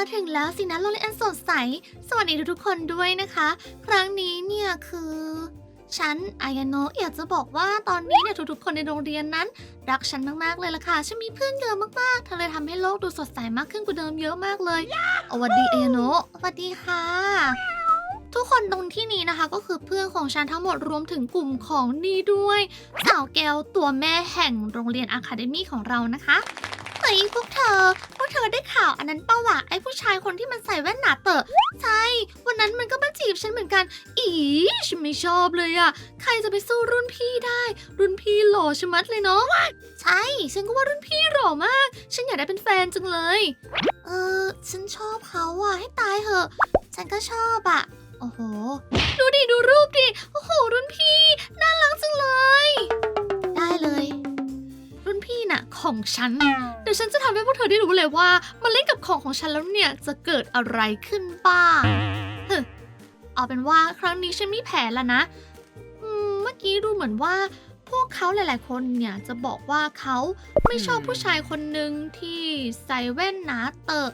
าถึงแล้วสินะโรงเรียนอันสดใส สวัสดีทุกๆคนด้วยนะคะ ครั้งนี้เนี่ยคือ ฉันอายาโนะอยากจะบอกว่าตอนนี้เนี่ยทุกๆคนในโรงเรียนนั้น รักฉันมากๆเลยล่ะค่ะ ฉันมีเพื่อนเยอะมากๆเธอเลยทำให้โลกดูสดใสมากขึ้นกว่าเดิมเยอะมากเลยสวัสดีอายาโนะสวัสดีค่ะ ทุกคนตรงที่นี้นะคะ ก็คือเพื่อนของฉันทั้งหมดรวมถึงกลุ่มของนี่ด้วยสาวแก้วตัวแม่แห่งโรงเรียนอะคาเดมี่ของเรานะคะ ฮ้ยพวกเธอ พวกเธอได้ข่าวอันนั้นเป้าวะไอ้ผู้ชายคนที่มันใส่แว่นหนาเตอะใช่ วันนั้นมันก็มาจีบฉันเหมือนกัน อีฉันไม่ชอบเลยอะใครจะไปสู้รุ่นพี่ได้ รุ่นพี่หล่อชะมัดเลยเนาะใช่ ฉันก็ว่ารุ่นพี่หล่อมาก ฉันอยากได้เป็นแฟนจังเลย เออ ฉันชอบเขาอะให้ตายเหอะ ฉันก็ชอบอะโอ้โห ดูดิ ดูรูปดิ โอ้โห รุ่นพี่ น่ารักจังเลย ของฉัน เดี๋ยวฉันจะทำให้พวกเธอได้รู้เลยว่ามาเล่นกับของของฉันแล้วเนี่ยจะเกิดอะไรขึ้นบ้างเฮ้อเอาเป็นว่าครั้งนี้ฉันมีแผนแล้วนะอืมเมื่อกี้ดูเหมือนว่า พวกเขาหลาย ๆ คนเนี่ยจะบอกว่าเขาไม่ชอบผู้ชายคนหนึ่งที่ใส่แว่นหนาเตอะ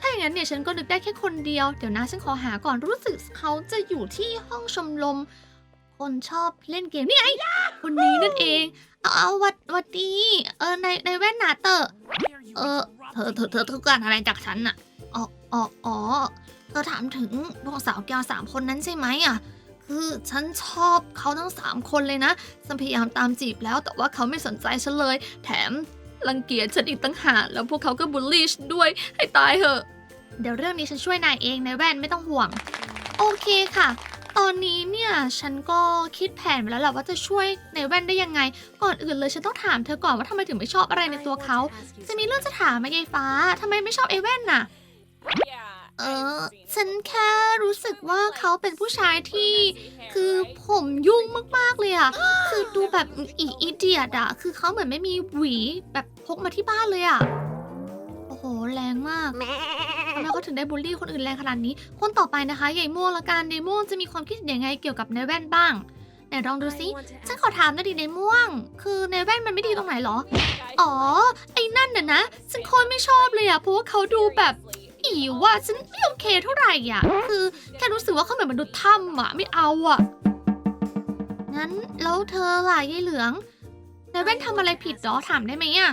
ถ้าอย่างนั้นเนี่ยฉันก็นึกได้แค่คนเดียว เดี๋ยวนะฉันขอหาก่อนรู้สึกเขาจะอยู่ที่ห้องชมรม คนชอบเล่นเกมนี่ไงคนนี้นั่นเอง เอาเอาวัดวัดดีเออในในแว่นหนาเตอะเออเธอเธอเธอต้องการอะไรจากฉันน่ะอ๋ออ๋ออ๋อเธอถามถึงพวกสาวแก้วสามคนนั้นใช่ไหมอะคือฉันชอบเขาทั้งสามคนเลยนะฉันพยายามตามจีบแล้ว แต่ว่าเขาไม่สนใจฉันเลย แถมรังเกียจฉันอีกตั้งหากแล้วพวกเขาก็บูลลี่ฉันด้วยให้ตายเหอะ เดี๋ยวเรื่องนี้ฉันช่วยนายเองในายแว่นไม่ต้องห่วง โอเคค่ะ ตอนนี้เนี่ยฉันก็คิดแผนไปแล้วแหละว่าจะช่วยในายแว่นได้ยังไง ก่อนอื่นเลยฉันต้องถามเธอก่อนว่าทำไมถึงไม่ชอบอะไรในตัวเขาจะมีเรื่องจะถามไหมยายฟ้าทำไมไม่ชอบไอ้แว่นน่ะ เออฉันแค่รู้สึกว่าเขาเป็นผู้ชายที่คือผมยุ่งมากๆเลยอะคือดูแบบอีอีเดียดอะคือเขาเหมือนไม่มีหวีแบบพกมาที่บ้านเลยอะโอ้โหแรงมาก ทำไมเขาถึงได้บูลลี่คนอื่นแรงขนาดนี้ คนต่อไปนะคะยายม่วงละกันยายม่วงจะมีความคิดยังไงเกี่ยวกับในแว่นบ้างไหนลองดูสิฉันขอถามหน่อยดิในม่วง คือในแว่นมันไม่ดีตรงไหนเหรอ อ๋อ ไอ้นั่นน่ะนะ ฉันโคตรไม่ชอบเลยอะเพราะว่าเขาดูแบบอีว่าฉันไม่โอเคเท่าไหร่อะคือแค่รู้สึกว่าเขาเหมือนมนุษย์ถ้ำอะไม่เอาอะงั้นแล้วเธอล่ะยายเหลืองในแว่นทำอะไรผิดเหรอถามได้ไหมอะ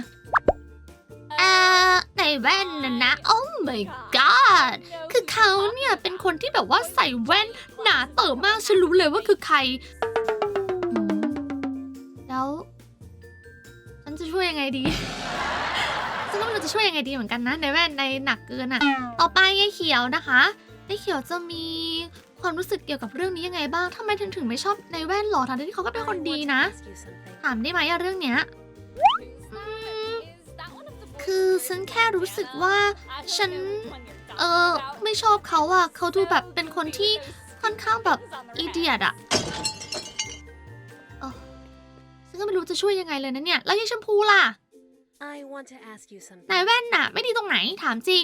เอ่อใน แว่นน่ะนะโอ้ my god คือเขาเนี่ยเป็นคนที่แบบว่าใส่แว่นหนาเต๋อมากฉันรู้เลยว่าคือใครอืมแล้วฉันจะช่วยยังไงดี ฉันก็ไม่รู้จะช่วยยังไงดีเหมือนกันนะในแว่นในหนักเกินอะต่อไปยายเขียวนะคะยายเขียวจะมีความรู้สึกเกี่ยวกับเรื่องนี้ยังไงบ้างทำไมถึงถึงไม่ชอบในแว่นหรอทั้งที่เขาก็เป็นคนดีนะ ถามได้ไหมอะเรื่องเนี้ย คือฉันแค่รู้สึกว่าฉัน เออไม่ชอบเขาอะเขาดูแบบเป็นคนที่ค่อนข้างแบบอีเดียดอะเออฉันก็ไม่รู้จะช่วยยังไงเลยนะเนี่ย แล้วยายชมพูล่ะ I want to ask you something. นายแว่นน่ะ ไม่ดีตรงไหนถามจริง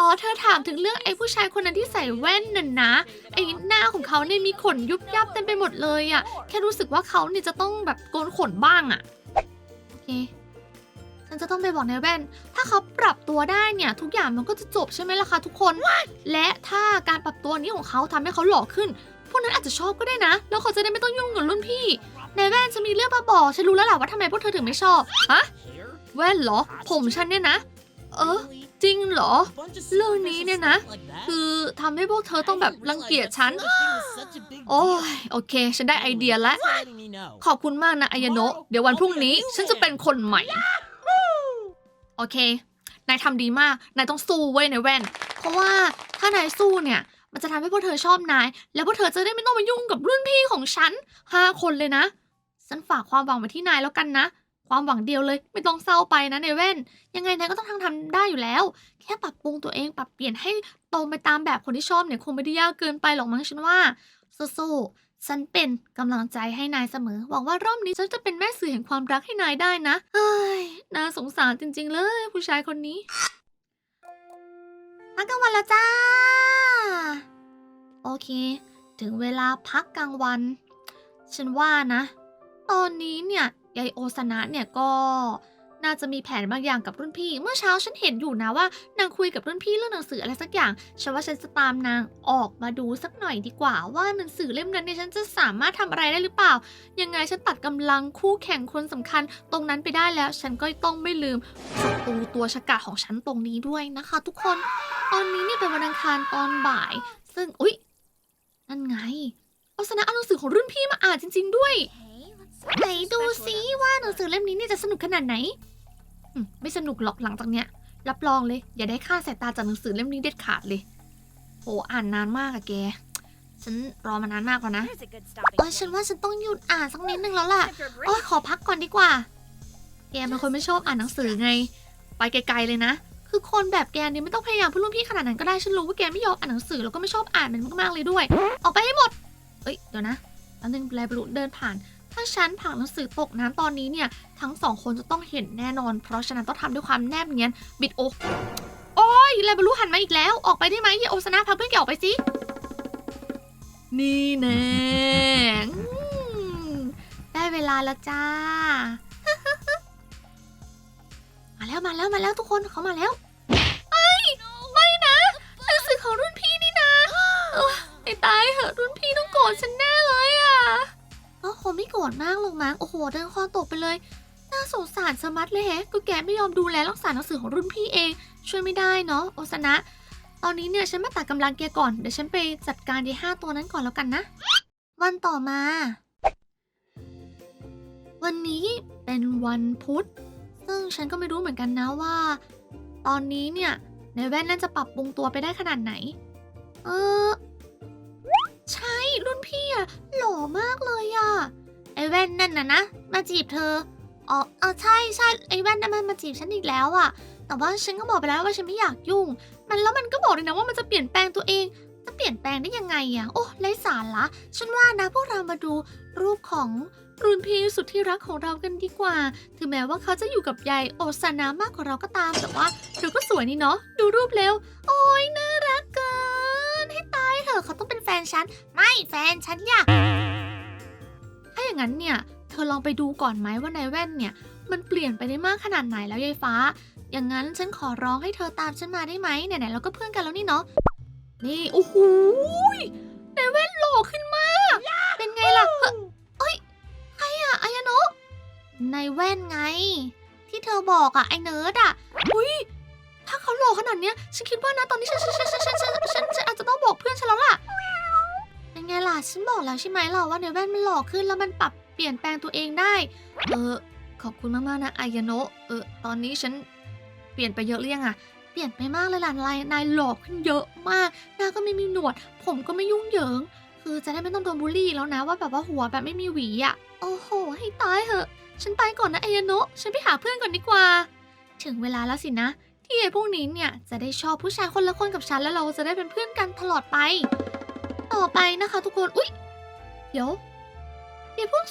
อ๋อ เธอถามถึงเรื่องไอ้ผู้ชายคนนั้นที่ใส่แว่นน่ะนะ ไอ้หน้าของเขาเนี่ยมีขนยุบยับเต็มไปหมดเลยอะแค่รู้สึกว่าเขาเนี่ยจะต้องแบบโกนขนบ้างอะโอเคฉั นจะต้องไปบอกนายแว่น ถ้าเขาปรับตัวได้เนี่ย ทุกอย่างมันก็จะจบใช่ไหมล่ะคะทุกคน และถ้าการปรับตัวนี้ของเขาทำให้เขาหล่อขึ้น พวกนั้นอาจจะชอบก็ได้นะ แล้วเขาจะได้ไม่ต้องยุ่งกับรุ่นพี่นายแว่นจะมีเรื่องมาบอกฉันรู้แล้วแหละว่าทำไมพวกเธอถึงไม่ชอบฮะแว่นเหรอ ผมฉันเนี่ยนะ เออ จริงเหรอ เรื่องนี้เนี่ยนะ คือทำให้พวกเธอต้องแบบรังเกียจฉัน โอ้ยโอเค ฉันได้ไอเดียแล้ว ขอบคุณมากนะอายาโนะ เดี๋ยววันพรุ่งนี้ ฉันจะเป็นคนใหม่ โอเคนายทำดีมาก นายต้องสู้เว้ยนายแว่น เพราะว่าถ้านายสู้เนี่ย มันจะทำให้พวกเธอชอบนาย แล้วพวกเธอจะได้ไม่ต้องมายุ่งกับรุ่นพี่ของฉันห้าคนเลยนะ ฉันฝากความหวังไว้ที่นายแล้วกันนะ ความหวังเดียวเลย ไม่ต้องเศร้าไปนะนายแว่น ยังไงนายก็ต้องทำทำได้อยู่แล้ว แค่ปรับปรุงตัวเองปรับเปลี่ยนให้ตรงไปตามแบบคนที่ชอบเนี่ยคงไม่ได้ยากเกินไปหรอกมั้งฉันว่าสู้ๆ ฉันเป็นกำลังใจให้นายเสมอ หวังว่ารอบนี้ฉันจะเป็นแม่สื่อแห่งความรักให้นายได้นะเฮ้ยน่าสงสารจริง ๆ เลย ผู้ชายคนนี้พักกลางวันแล้วจ้า โอเค ถึงเวลาพักกลางวัน ฉันว่านะ ตอนนี้เนี่ยยายโอซานะเนี่ยก็ น่าจะมีแผนบางอย่างกับรุ่นพี่ เมื่อเช้าฉันเห็นอยู่นะว่านางคุยกับรุ่นพี่เรื่องหนังสืออะไรสักอย่าง ฉันว่าฉันจะตามนางออกมาดูสักหน่อยดีกว่า ว่าหนังสือเล่มนั้นเนี่ยฉันจะสามารถทำอะไรได้หรือเปล่า ยังไงฉันตัดกำลังคู่แข่งคนสำคัญ ตรงนั้นไปได้แล้ว ฉันก็ต้องไม่ลืมศัตรูตัวฉกาของฉันตรงนี้ด้วยนะคะ ทุกคน ตอนนี้เนี่ยเป็นวันอังคารตอนบ่าย ซึ่งอุ๊ยนั่นไงโฆษณาเอาหนังสือของรุ่นพี่มาอ่านจริง ๆ ด้วย ไหนดูซิว่าหนังสือเล่มนี้เนี่ยจะสนุกขนาดไหนอืมไม่สนุกหรอกหลังจากเนี้ย รับรองเลย อย่าได้ค่าสายตาจากหนังสือเล่มนี้เด็ดขาดเลยโหอ่านนานมากอะแก ฉันรอมานานมากแล้วนะ Here's a good stopping เออฉันว่าฉันต้องหยุดอ่านสักนิดนึงแล้วล่ะโอ้ยขอพักก่อนดีกว่า แกเป็นคนไม่ชอบอ่านหนังสือไง ไปไกลๆเลยนะ คือคนแบบแกเนี่ยไม่ต้องพยายามเพื่อรุ่นพี่ขนาดนั้นก็ได้ ฉันรู้ว่าแกไม่ยอมอ่านหนังสือแล้วก็ไม่ชอบอ่านมันมากๆเลยด้วย ออกไปให้หมด เอ้ยเดี๋ยวนะแป๊บนึงแลบรุเดินผ่าน ถ้าฉันผักหนังสือตกน้ำตอนนี้เนี่ย ทั้งสองคนจะต้องเห็นแน่นอน เพราะฉะนั้นต้องทำด้วยความแนบเนียนบิดอกโอ้ยแลบรุหันมาอีกแล้ว ออกไปได้ไหมเฮียโอซนะพาเพื่อนแกออกไปสิ นี่แน่ได้เวลาแล้วจ้า มาแล้วมาแล้วมาแล้วทุกคนเขามาแล้วไอ้ยไม่นะหนังสือของรุ่นพี่นี่นะไอ้ตายเหอะรุ่นพี่ต้องโกรธฉันแน่เลยอะ ก็คงไม่โกรธมากหรอกมั้งโอ้โหเดินคอตกไปเลย น่าสงสารสมัดเลยแฮะก็แกไม่ยอมดูแลรักษาหนังสือของรุ่นพี่เอง ช่วยไม่ได้เนาะโอซนะ ตอนนี้เนี่ยฉันมาตัดกำลังแกก่อนเดี๋ยวฉันไปจัดการดีห้าตัวนั้นก่อนแล้วกันนะ วันต่อมา วันนี้เป็นวันพุธ ซึ่งฉันก็ไม่รู้เหมือนกันนะว่า ตอนนี้เนี่ยในแว่นน่าจะปรับปรุงตัวไปได้ขนาดไหน เออ อะหอมากเลยอะไอแว่นนั่นนะนะ มาจีบเธออ๋อเออใช่ใช่ไอแว่นนั่นมันมาจีบฉันอีกแล้วอะแต่ว่าฉันก็บอกไปแล้วว่าฉันไม่อยากยุ่ง มันแล้วมันก็บอกเลยนะว่ามันจะเปลี่ยนแปลงตัวเองจะเปลี่ยนแปลงได้ยังไงอะโอ้ไร้สาระฉันว่านะพวกเรามาดูรูปของรุ่นพี่สุดที่รักของเรากันดีกว่า ถึงแม้ว่าเขาจะอยู่กับยายโอซานามากกว่าเราก็ตาม แต่ว่าเธอก็สวยนี่เนาะ ดูรูปเร็ว โอ้ยน่ารักเกิน ให้ตายเถอะเขาต้องเป็นแฟนฉัน ไม่แฟนฉันอย่าถ้า อย่างนั้นเนี่ย เธอลองไปดูก่อนไหมว่านายแว่นเนี่ย มันเปลี่ยนไปได้มากขนาดไหนแล้วยายฟ้า อย่างนั้นฉันขอร้องให้เธอตามฉันมาได้ไหมไหนๆเราก็เพื่อนกันแล้วนี่เนาะ นี่โอ้โหนายแว่นหล่อขึ้นมาก เป็นไงล่ะ เฮ้ย ใครอะไอายโนะนายแว่นไง ที่เธอบอกอะไอเนิร์ดอะอุ้ยถ้าเขาหล่อขนาดเนี้ย ฉันคิดว่านะตอนนี้ฉันฉันฉันฉันฉันฉันอาจจะต้องบอกเพื่อนฉันแล้วล่ะ เป็นไงล่ะฉันบอกแล้วใช่ไหมล่ะว่านายแว่นมันหล่อขึ้นแล้วมันปรับเปลี่ยนแปลงตัวเองได้ เออ ขอบคุณมากๆนะอายาโนะเออตอนนี้ฉันเปลี่ยนไปเยอะหรือยังอะเปลี่ยนไปมากเลยล่ะนายนายหล่อขึ้นเยอะมากหน้าก็ไม่มีหนวด ผมก็ไม่ยุ่งเหยิง คือจะได้ไม่ต้องโดนบูลลี่แล้วนะว่าแบบว่าหัวแบบไม่มีหวีอะโอ้โห ให้ตายเหอะ ฉันไปก่อนนะอายาโนะฉันไปหาเพื่อนก่อนดีกว่า ถึงเวลาแล้วสินะ ที่ไอ้พวกนี้เนี่ยจะได้ชอบผู้ชายคนละคนกับฉันแล้วเราจะได้เป็นเพื่อนกันตลอดไป ต่อไปนะคะทุกคน อุ๊ย เดี๋ยวเดี๋ยวพวก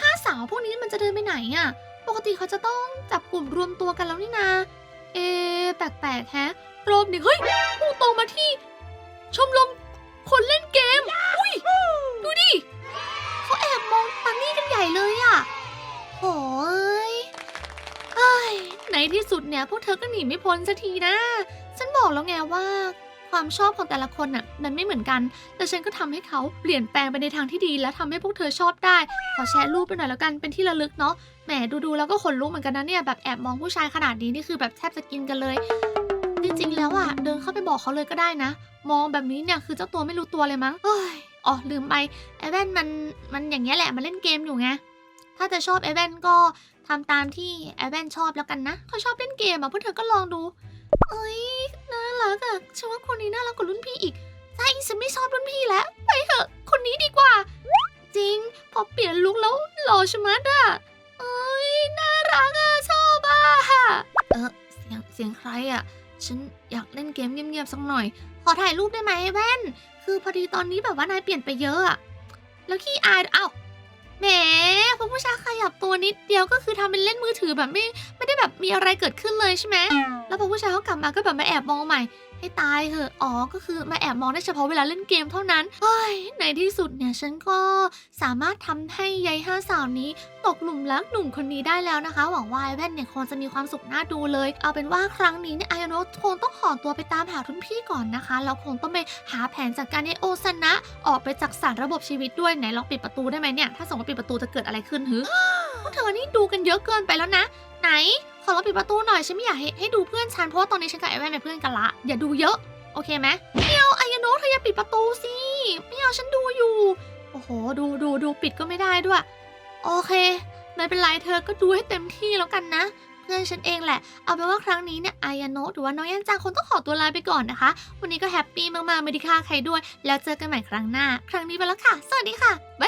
ห้าสาวพวกนี้มันจะเดินไปไหนอะปกติเขาจะต้องจับกลุ่มรวมตัวกันแล้วนี่นา เอ แปลกๆแฮะรอบนี้เฮ้ยพุ่งตรงมาที่ ชมรมคนเล่นเกม อุ้ย ดูดิเขาแอบมองตันนี่กันใหญ่เลยอะโอ้ยเอ้ยในที่สุดเนี่ยพวกเธอก็หนีไม่พ้นสักทีนะ ฉันบอกแล้วไงว่า ความชอบของแต่ละคนน่ะมันไม่เหมือนกัน แต่ฉันก็ทำให้เขาเปลี่ยนแปลงไปในทางที่ดี และทำให้พวกเธอชอบได้ ขอแชร์รูปไปหน่อยแล้วกันเป็นที่ระลึกเนาะ แหมดูๆแล้วก็ขนลุกเหมือนกันนะเนี่ยแบบแอบมองผู้ชายขนาดนี้นี่คือแบบแทบจะกินกันเลย จริงๆแล้วอะเดินเข้าไปบอกเขาเลยก็ได้นะ มองแบบนี้เนี่ยคือเจ้าตัวไม่รู้ตัวเลยมั้งเอ้ยอ๋อลืมไปไอแว่นมันมันอย่างเงี้ยแหละมันเล่นเกมอยู่ไงถ้าจะชอบไอแว่นก็ทำตามที่ไอแว่นชอบแล้วกันนะเขาชอบเล่นเกมอะพวกเธอก็ลองดู เอ้ย ฉันว่าคนนี้น่ารักกว่ารุ่นพี่อีกใช่ฉันไม่ชอบรุ่นพี่แล้ว ไปเถอะ คนนี้ดีกว่า จริง พอเปลี่ยนลุคแล้วหล่อชะมัดอะเอ้ยน่ารักอะชอบอะเออเสียงเสียงใครอะฉันอยากเล่นเกมเงียบๆสักหน่อย ขอถ่ายรูปได้ไหมไอ้แว่น คือพอดีตอนนี้แบบว่านายเปลี่ยนไปเยอะอะแล้วขี้อายเอ้าแหมพอผู้ชายขยับตัวนิดเดียวก็คือทำเป็นเล่นมือถือแบบไม่ไม่ได้แบบมีอะไรเกิดขึ้นเลยใช่ไหมแล้วพอผู้ชายเขากลับมาก็แบบมาแอบมองใหม่ ให้ตายเหอะอ๋อก็คือมาแอบมองได้เฉพาะเวลาเล่นเกมเท่านั้นเฮ้ยในที่สุดเนี่ยฉันก็สามารถทำให้ยายห้าสาวนี้ตกหลุมรักหนุ่มคนนี้ได้แล้วนะคะ หวังว่าไอแว่นเนี่ยคงจะมีความสุขน่าดูเลย เอาเป็นว่าครั้งนี้เนี่ยไอโนคงต้องขอตัวไปตามหารุ่นพี่ก่อนนะคะแล้วคงต้องไปหาแผนจากการให้โอซานะ ออกไปจากสารระบบชีวิตด้วยไหนลองปิดประตูได้ไหมเนี่ยถ้าสมมติปิดประตูจะเกิดอะไรขึ้นฮึพวกเธอนี่ดูกันเยอะเกินไปแล้วนะ ไหน อลองปิดประตูหน่อยฉันไม่อยากให้ให้ดูเพื่อนฉันเพราะว่าตอนนี้ฉันกับไอแว่นเป็นเพื่อนกันละอย่าดูเยอะ โอเคไหมไม่เอาไอโนะเธออย่าปิดประตูสิไม่เอาฉันดูอยู่ โอ้โห ดูดูดูปิดก็ไม่ได้ด้วย โอเคไม่เป็นไรเธอก็ดูให้เต็มที่แล้วกันนะเพื่อนฉันเองแหละ เอาเป็นว่าครั้งนี้เนี่ยอายาโนะหรือว่าน้องยันจังคงต้องขอตัวลาไปก่อนนะคะ วันนี้ก็แฮปปี้มากๆไม่ได้ฆ่าใครด้วย แล้วเจอกันใหม่ครั้งหน้า ครั้งนี้ไปแล้วค่ะ สวัสดีค่ะ บ๊ายบาย